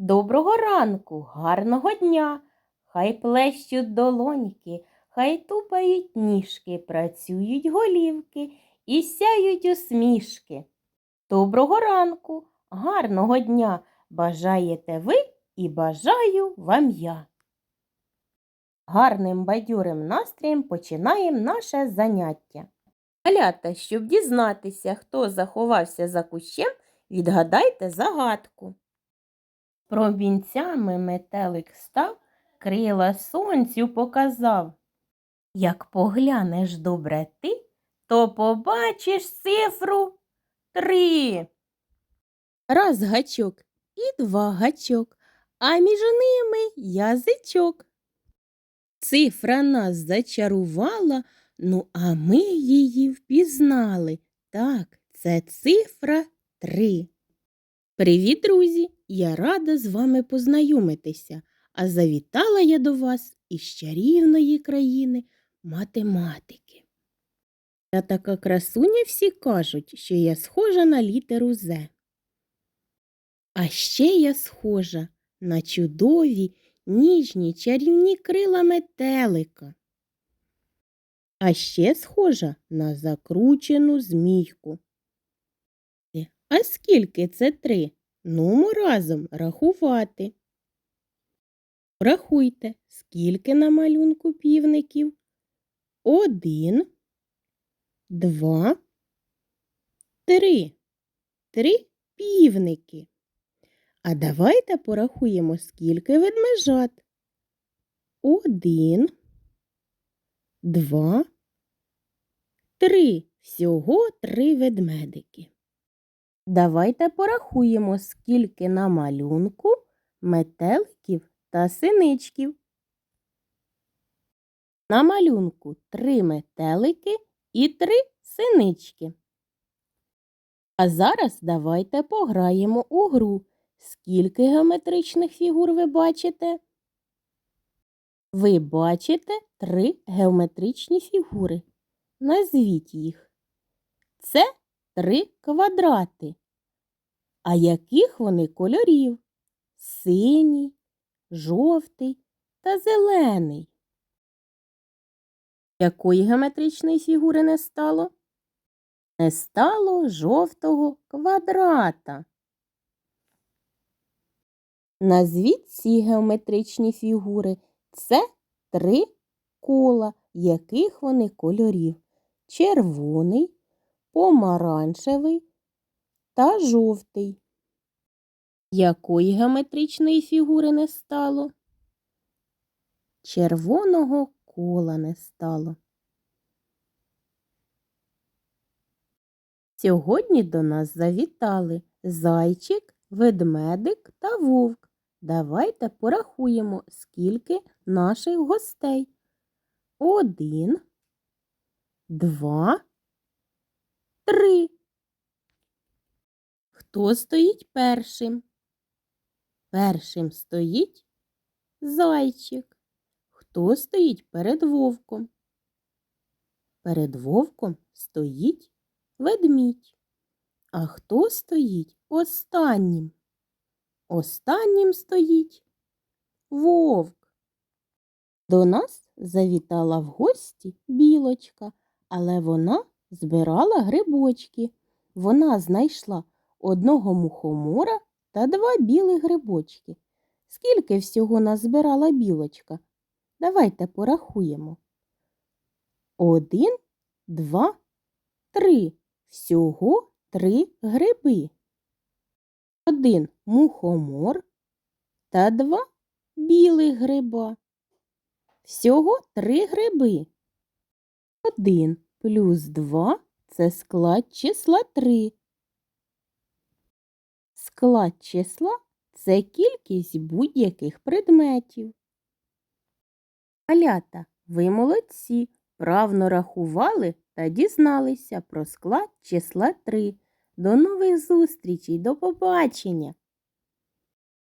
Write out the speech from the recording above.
Доброго ранку, гарного дня. Хай плещуть долоньки, хай тупають ніжки, працюють голівки і сяють усмішки. Доброго ранку, гарного дня. Бажаєте ви і бажаю вам я. Гарним бадьорим настроєм починаємо наше заняття. Малята, щоб дізнатися, хто заховався за кущем, відгадайте загадку. Промінцями метелик став, крила сонцю показав. Як поглянеш добре ти, то побачиш цифру три. Раз гачок і два гачок, а між ними язичок. Цифра нас зачарувала, ну а ми її впізнали. Так, це цифра три. Привіт, друзі! Я рада з вами познайомитися, а завітала я до вас із чарівної країни математики. Я така красуня всі кажуть, що я схожа на літеру З. А ще я схожа на чудові, ніжні чарівні крила метелика. А ще схожа на закручену змійку. А скільки це три? Нумо разом рахувати. Рахуйте, скільки на малюнку півників? Один, два, три. Три півники. А давайте порахуємо, скільки ведмежат. Один, два, три. Всього три ведмедики. Давайте порахуємо, скільки на малюнку метеликів та синичків. На малюнку три метелики і три синички. А зараз давайте пограємо у гру. Скільки геометричних фігур ви бачите? Ви бачите три геометричні фігури. Назвіть їх. Це три квадрати. А яких вони кольорів? Синій, жовтий та зелений. Якої геометричної фігури не стало? Не стало жовтого квадрата. Назвіть ці геометричні фігури. Це три кола, яких вони кольорів? Червоний, помаранчевий та жовтий. Якої геометричної фігури не стало? Червоного кола не стало. Сьогодні до нас завітали зайчик, ведмедик та вовк. Давайте порахуємо, скільки наших гостей. Один, два, три. Хто стоїть першим? Першим стоїть зайчик. Хто стоїть перед вовком? Перед вовком стоїть ведмідь. А хто стоїть останнім? Останнім стоїть вовк. До нас завітала в гості білочка, але вона збирала грибочки. Вона знайшла одного мухомора та два білих грибочки. Скільки всього назбирала білочка? Давайте порахуємо. Один, два, три. Всього три гриби. Один мухомор та два білих гриба. Всього три гриби. Один плюс два це склад числа три. Склад числа це кількість будь-яких предметів. Алята, ви молодці, правно рахували та дізналися про склад числа 3. До нових зустрічей, до побачення!